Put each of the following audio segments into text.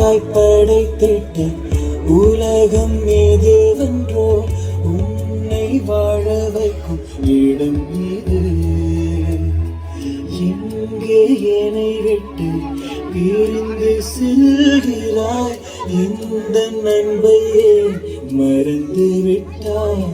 எனக்காய் படைத்திட்டு உலகம் எதுவென்றோ உன்னை வாழ வைக்கும் இடம் இது. இங்கே என்னை விட்டு பிரிந்து செல்கிறாய். இந்த நண்பையே மறந்து விட்டாய்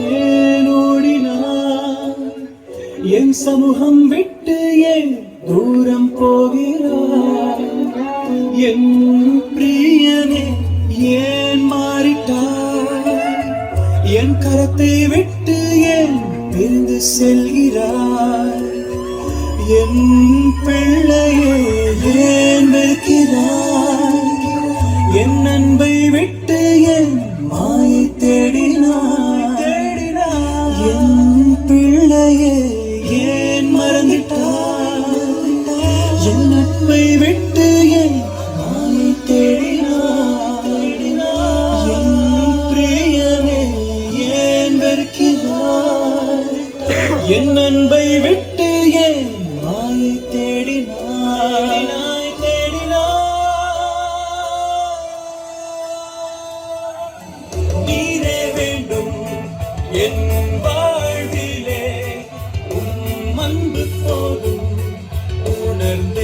ஏன் என் சமூகம் விட்டு ஏன் தூரம் போகிறார்? என் பிரியனே ஏன் மாறிட்டார்? என் கரத்தை விட்டு ஏன் பிரிந்து செல்கிறார்? என் பிள்ளையே ஏன் வெறுக்கிறாய் பிள்ளையே ஏன் மறந்துட்டாய்? என் நட்பை விட்டு என் மாயை தேடினாய். என் பிரியமே ஏன் வெறுக்கிறாய்? என் அன்பை விட்டு என் மாலை தேடினார் நீரே வேண்டும் என் உணர்ந்தே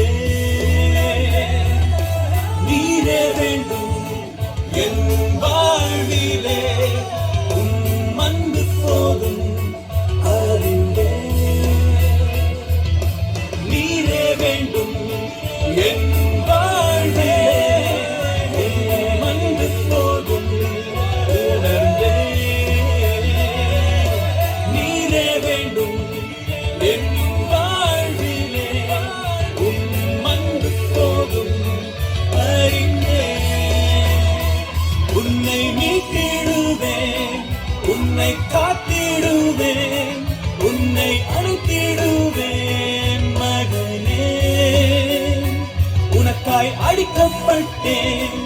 உனக்காய் அடிக்கப்பட்டேன்.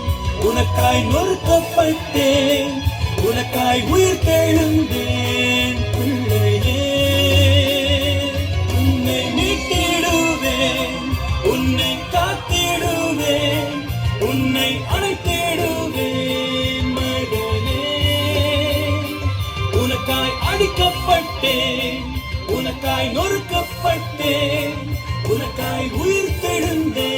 உனக்காய் நொறுக்கப்பட்டேன். உனக்காய் உயிர் தெழுந்தேன். பிள்ளையே உன்னை மீட்டிடுவேன். உன்னை காத்திடுவேன். உன்னை அணைத்திடுவேன். மகனே உனக்காய் அடிக்கப்பட்டேன். உனக்காய் நொறுக்கப்பட்டேன். உனக்காய் உயிர் தெழுந்தேன்.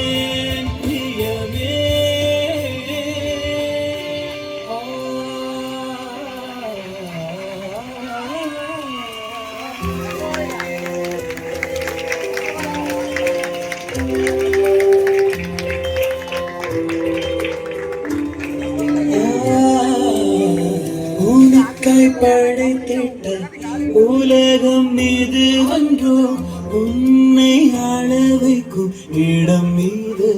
படைத்திட்ட உலகம் மீது அன்றோ உன்னை ஆள வைக்கும் இடம் மீது.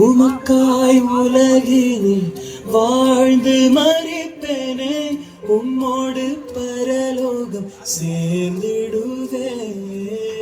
உமக்காய் உலகினில் வாழ்ந்து மறிப்பேனே உம்மோடு பரலோகம் சேர்ந்திடுவேன்.